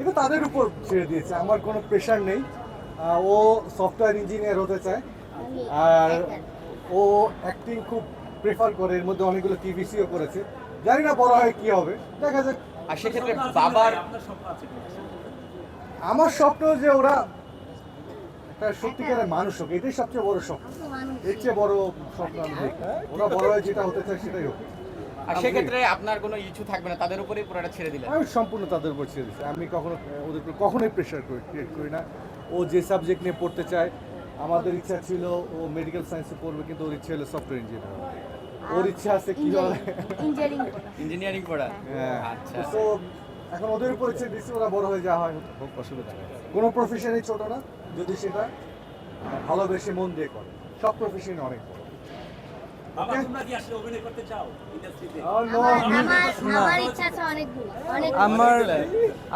এটা তাদের উপর ছেড়ে দিয়েছে আমার কোনো প্রেশার নেই। ও সফটওয়্যার ইঞ্জিনিয়ার হতে চায় আর ও অ্যাক্টিং খুব প্রেফার করে এর মধ্যে অনেকগুলো টিভিসিও করেছে। জানি না বড় হয় কি হবে দেখা যাক। আর সেক্ষেত্রে বাবার আমার স্বপ্ন যে ওরা একটা সত্যিকারের মানুষ হোক এটাই সবচেয়ে বড় স্বপ্ন। এর চেয়ে বড় স্বপ্ন আমি ওরা বড় হয় যেটা হতে চায় সেটাই হোক। আর সেক্ষেত্রে আপনার কোনো ইস্যু থাকবে না তাদের উপরেই পুরোটা ছেড়ে দিলেন। আমি সম্পূর্ণ তাদের উপর ছেড়ে দিচ্ছি আমি কখনো ওদের উপর কখনোই প্রেশার করি ক্রিয়েট করি না। ও যে সাবজেক্ট নিয়ে পড়তে চায় আমাদের ইচ্ছা ছিল ও মেডিকেল সায়েন্সে পড়বে কিন্তু ওর ইচ্ছা হলো সফটওয়্যার ইঞ্জিনিয়ার ওর ইচ্ছা আছে কি হবে ইঞ্জিনিয়ারিং ইঞ্জিনিয়ারিং পড়া। হ্যাঁ। আচ্ছা। তো এখন ওদের উপর ইচ্ছে দিচ্ছি ওরা বড় হয়ে যাওয়া হয়। হোক অসুবিধা। নেই কোনো প্রফেশনই ছোট না যদি সেটা ভালোবেসে মন দিয়ে করে। সব প্রফেশনই অনেক আমার আমার ইচ্ছা আমার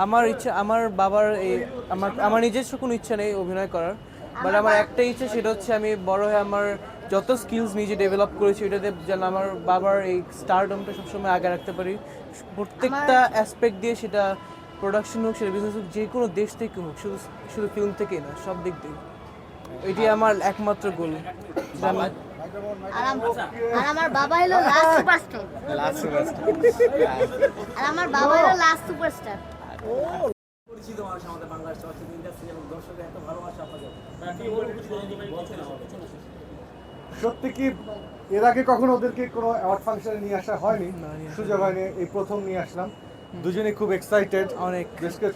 আমার ইচ্ছা আমার বাবার এই আমার আমার নিজস্ব কোনো ইচ্ছা নেই অভিনয় করার। বাট আমার একটা ইচ্ছা সেটা হচ্ছে আমি বড় হয়ে আমার যত স্কিলস নিজে ডেভেলপ করেছি ওটাতে যেন আমার বাবার এই স্টারডমটা সবসময় আগে রাখতে পারি। প্রত্যেকটা অ্যাসপেক্ট দিয়ে সেটা প্রোডাকশন হোক সেটা বিজনেস হোক যে কোনো দেশ থেকে হোক শুধু শুধু ফিল্ম থেকেই না সব দিক দিয়ে এটি আমার একমাত্র গোল আর আমার বাবা হলো লাস্ট সুপারস্টার লাস্ট আর আমার বাবা হলো লাস্ট সুপারস্টার পরিচিত মানুষ আমাদের বাংলাদেশ চলচ্চিত্র ইন্ডাস্ট্রি এবং দর্শকের এত ভালোবাসা আপনাদের কি অনুভূতি যদি সত্যি কি এর আগে কখনো ওদেরকে কোনো অ্যাওয়ার্ড ফাংশনে নিয়ে আসা হয়নি? সুযোগ হয়নি। এই প্রথম নিয়ে আসলাম। দুজনেই খুব এক্সাইটেড অনেক।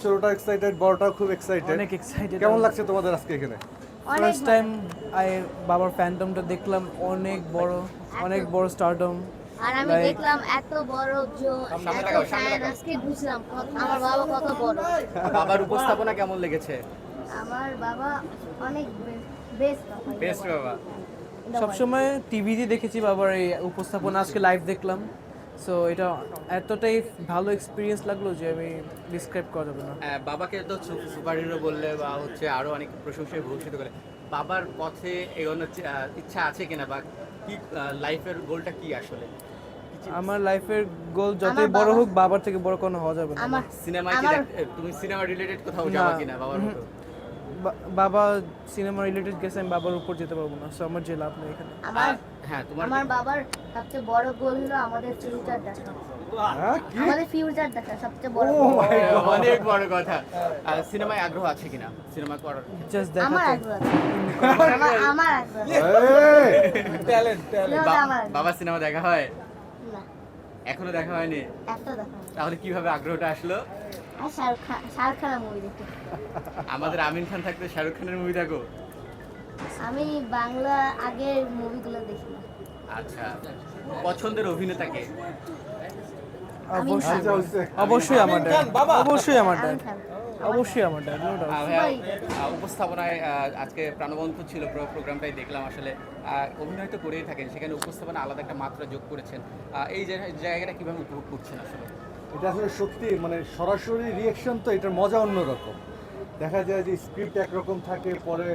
ছোটটা এক্সাইটেড বড়টাও খুব এক্সাইটেড অনেক এক্সাইটেড কেমন লাগছে তোমাদের আজকে এখানে? ফার্স্ট টাইম আই বাবার ফ্যান্টমটা দেখলাম অনেক বড় অনেক বড় স্টারডম আর আমি দেখলাম এত বড় এত ফ্যান আজকে বুঝলাম আমার বাবা কত বড়। বাবার উপস্থাপনা কেমন লেগেছে? আমার বাবা অনেক বেস্ট বেস্ট বাবা। সবসময় টিভিতে দেখেছি বাবার এই উপস্থাপনা আজকে লাইভ দেখলাম। সো এটা এতটাই ভালো এক্সপিরিয়েন্স লাগল যে আমি ডিসক্রাইব করা যাবে না। বাবাকে তো সুপার হিরো বললে বা হচ্ছে আরও অনেক প্রশংসায় ভূষিত করে। বাবার পথে এগোনোর ইচ্ছা আছে কিনা বা কি লাইফের গোলটা কি আসলে? আমার লাইফের গোল যতই বড় হোক বাবার থেকে বড় কোনো হওয়া যাবে না। আমার সিনেমায় তুমি সিনেমা রিলেটেড কোথাও। যাবা কিনা বাবার মতো? বাবা সিনেমা রিলেটেড গেছে আমি বাবার উপর যেতে পারব না সো আমার যে লাভ নেই এখানে। আমার হ্যাঁ তোমার আমার বাবার সবচেয়ে বড় গোল হলো আমাদের ফিউচার দেখা। হ্যাঁ আমাদের ফিউচার দেখা সবচেয়ে বড় Oh অনেক বড় কথা। আর সিনেমায় আগ্রহ আছে কিনা? সিনেমা করার জাস্ট আমার আগ্রহ আছে। আমার আমার আগ্রহ আমার আগ্রহ। বাবা সিনেমা দেখা হয়? না, এখনও দেখা হয়নি? দেখা তাহলে কীভাবে আগ্রহটা আসলো? শাহরুখ খানের মুভি দেখতে আমাদের আমিন খান থাকতে শাহরুখ খানের মুভি দেখো আমি বাংলা আগের মুভিগুলো দেখি আচ্ছা পছন্দের অভিনেতাকে? অবশ্যই অবশ্যই আমার ড্যাড অবশ্যই আমার ড্যাড অবশ্যই আমার ড্যাড আহ, উপস্থাপনায় আজকে প্রাণবন্ত ছিল পুরো প্রোগ্রামটাই দেখলাম আসলে। আহ, অভিনয় তো করেই থাকেন সেখানে উপস্থাপনা আলাদা একটা মাত্রা যোগ করেছেন। এই জায়গা- জায়গাটা কীভাবে উপভোগ করছেন আসলে? এটা আসলে সত্যি মানে সরাসরি রিয়েকশন তো এটার মজা অন্যরকম। দেখা যায় যে স্ক্রিপ্ট একরকম থাকে পরে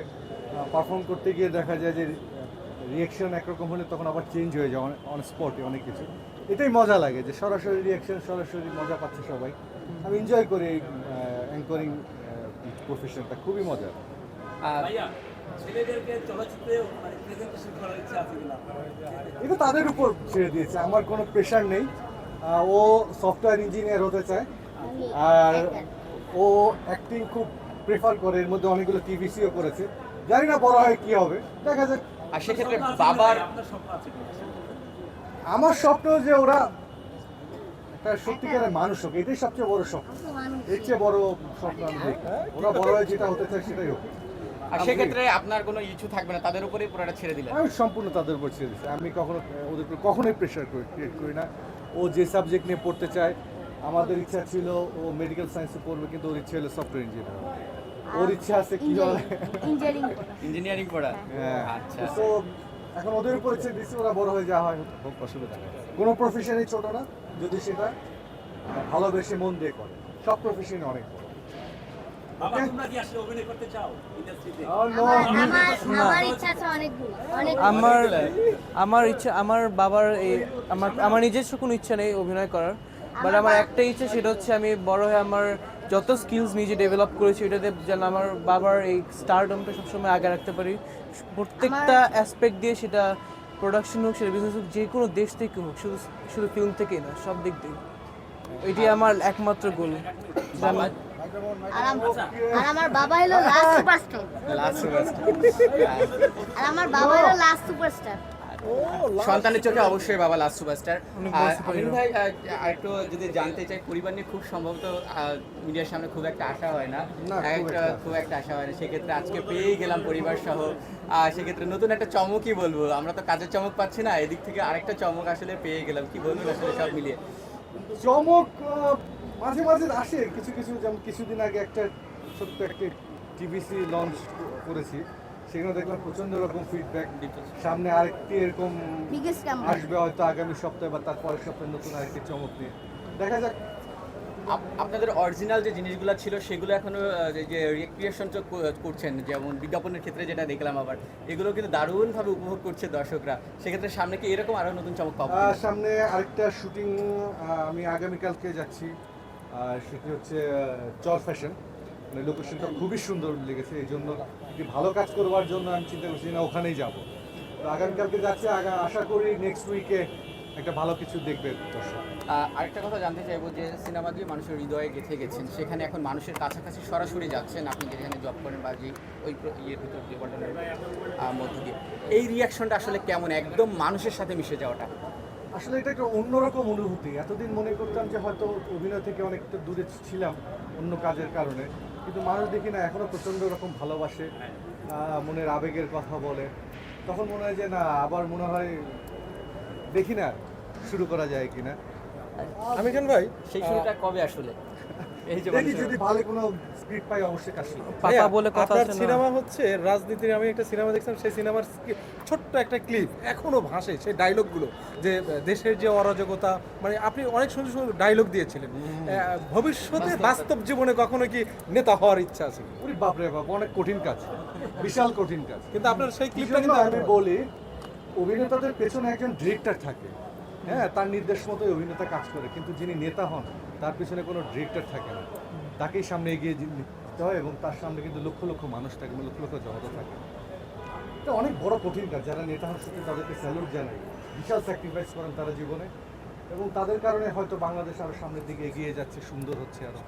পারফর্ম করতে গিয়ে দেখা যায় যে রিয়েকশন একরকম হলে তখন আবার চেঞ্জ হয়ে যায় অন স্পটে অনেক কিছু। এটাই মজা লাগে যে সরাসরি রিয়েকশন সরাসরি মজা পাচ্ছে সবাই। আমি এনজয় করি এই অ্যাঙ্করিং প্রফেশনটা খুবই মজা। আহ, ভাইয়া ছেলেদেরকে চলচ্চিত্রে মানে এটা তাদের উপর ছেড়ে দিয়েছে আমার কোনো প্রেশার নেই। ও সফটওয়্যার ইঞ্জিনিয়ার হতে চায়। আর ও অ্যাক্টিং খুব প্রেফার করে এর মধ্যে অনেকগুলো টিভিসিও করেছে। জানি না বড় হয় কি হবে দেখা যাক। আর সেক্ষেত্রে বাবার? আমার স্বপ্ন যে ওরা একটা সত্যিকারের মানুষ হোক এটাই সবচেয়ে বড় স্বপ্ন। এর চেয়ে বড় স্বপ্ন আমি ওরা বড় হয়ে যেটা হতে চায় সেটাই হোক। আর সেক্ষেত্রে আপনার কোনো ইস্যু থাকবে না তাদের উপরেই পুরোটা ছেড়ে দিলেন? আমি সম্পূর্ণ তাদের উপর ছেড়ে দিচ্ছি। আমি কখনো ওদের কখনোই প্রেশার করি ক্রিয়েট করি না। ও যে সাবজেক্ট নিয়ে পড়তে চায় আমাদের ইচ্ছা ছিল ও মেডিকেল সায়েন্সে পড়বে কিন্তু ওর ইচ্ছা হলো সফটওয়্যার ইঞ্জিনিয়ার ওর ইচ্ছা আছে কি হবে ইঞ্জিনিয়ারিং ইঞ্জিনিয়ারিং পড়া। হ্যাঁ। আচ্ছা। তো এখন ওদের উপর ইচ্ছে দিচ্ছি ওরা বড় হয়ে যাওয়া হয়। খুব অসুবিধা। নেই কোনো প্রফেশনই ছোট না যদি সেটা ভালোবেসে মন দিয়ে করে। সব প্রফেশনই অনেক বড়। বাবা তোমরা কি আসলে অভিনয় করতে চাও ইন্ডাস্ট্রিতে আমার আমার ইচ্ছা আছে অনেকগুলো আমার আমার ইচ্ছা আমার বাবার এই আমার আমার নিজস্ব কোনো ইচ্ছা নেই অভিনয় করার। বাট আমার একটা ইচ্ছা সেটা হচ্ছে আমি বড় হয়ে আমার যত স্কিলস নিজে ডেভেলপ করেছি এটাতে যেন আমার বাবার এই স্টারডমটা সবসময় আগে রাখতে পারি। প্রত্যেকটা অ্যাসপেক্ট দিয়ে সেটা প্রোডাকশন হোক সেটা বিজনেস হোক যে কোনো দেশ থেকে হোক শুধু শুধু ফিল্ম থেকেই না সব দিক দিয়ে। এটি আমার একমাত্র গোল আর আমার বাবা হলো লাস্ট সুপারস্টার লাস্ট আর আমার বাবা হলো লাস্ট সুপারস্টার সন্তানের চোখে অবশ্যই বাবা লাস্ট সুপারস্টার আমিন ভাই আরেকটু যদি জানতে চাই পরিবার নিয়ে খুব সম্ভবত মিডিয়ার সামনে খুব একটা আশা হয় না। একটা। খুব একটা আশা হয় না। সেক্ষেত্রে আজকে পেয়েই গেলাম পরিবার সহ। সেক্ষেত্রে নতুন একটা চমকই বলব। আমরা তো কাজের চমক পাচ্ছি না এদিক থেকে আরেকটা চমক আসলে পেয়ে গেলাম। কি বলব আসলে সব মিলিয়ে? চমক মাঝে মাঝে আসে। কিছু কিছু যেমন কিছুদিন আগে একটা ছোট্ট একটা টিভিসি লঞ্চ করেছি। সেখানে দেখলাম প্রচণ্ড রকম ফিডব্যাক সামনে আরেকটি এরকম আসবে হয়তো আগামী সপ্তাহে বা তার পরের সপ্তাহে নতুন আরেকটি চমক নিয়ে। দেখা যাক। আপনাদের অরিজিনাল যে জিনিসগুলো ছিল সেগুলো এখনও আহ, যে- রিক্রিয়েশন করছেন যেমন বিজ্ঞাপনের ক্ষেত্রে যেটা দেখলাম আবার এগুলো কিন্তু দারুণভাবে উপভোগ করছে দর্শকরা। সেক্ষেত্রে সামনে কি এরকম আরও নতুন চমক পাবো সামনে আরেকটা শুটিং আমি আগামীকালকে যাচ্ছি। সেটি হচ্ছে চর ফ্যাশন মানে লোকেশনটা খুবই সুন্দর লেগেছে, এই জন্য একটি ভালো কাজ করবার জন্য আমি চিন্তা করছি না, ওখানেই যাব। তো আগামীকালকে যাচ্ছি আশা করি নেক্সট উইকে একটা ভালো কিছু দেখবে দর্শক। আরেকটা কথা জানতে চাইব যে সিনেমা দিয়ে মানুষের হৃদয়ে গেঁথে গেছেন, সেখানে এখন মানুষের কাছাকাছি সরাসরি যাচ্ছেন আপনি যেখানে জব করেন বা যে ওই ইয়ের ভিতর দিয়ে ঘটনার মধ্য দিয়ে। এই রিয়াকশনটা আসলে কেমন? একদম মানুষের সাথে মিশে যাওয়াটা। আসলে এটা একটা অন্যরকম অনুভূতি। এতদিন মনে করতাম যে হয়তো অভিনয় থেকে অনেকটা দূরে ছিলাম অন্য কাজের কারণে। কিন্তু মানুষ দেখি না এখনও প্রচণ্ড রকম ভালোবাসে মনের আবেগের কথা বলে। তখন মনে হয় যে না, আবার মনে হয় দেখি না, শুরু করা যায় কিনা। আমি ভাই, সেই শুরুটা কবে আসলে? দেখি যদি ভালো কোনো স্ক্রিপ্ট পাই অবশ্যই কাজ পাপা বলে কথা আছে সিনেমা হচ্ছে রাজনীতির আমি একটা সিনেমা দেখছিলাম সেই সিনেমার ছোট্ট একটা ক্লিপ এখনও ভাসে সেই ডায়লগগুলো যে দেশের যে অরাজকতা মানে আপনি অনেক সুন্দর সুন্দর ডায়লগ দিয়েছিলেন। ভবিষ্যতে বাস্তব। জীবনে কখনো কি নেতা হওয়ার ইচ্ছা আছে? বাপ অনেক কঠিন কাজ বিশাল কঠিন কাজ। কিন্তু আপনার সেই ক্লিপটা কিন্তু আমি বলি অভিনেতাদের পেছনে একজন ডিরেক্টর থাকে। হ্যাঁ তার নির্দেশ মতোই অভিনেতা কাজ করে কিন্তু যিনি নেতা হন তার পেছনে কোনো ডিরেক্টর থাকে না। তাকেই সামনে এগিয়ে নিতে হয় এবং তার সামনে কিন্তু লক্ষ লক্ষ মানুষ থাকে লক্ষ লক্ষ জনতা থাকে। এটা অনেক বড় কঠিন কাজ যারা নেতা হন সত্যি তাদেরকে স্যালুট জানাই বিশাল স্যাক্রিফাইস করেন তারা জীবনে। এবং তাদের কারণে হয়তো বাংলাদেশ আরও সামনের দিকে এগিয়ে যাচ্ছে সুন্দর হচ্ছে আরও।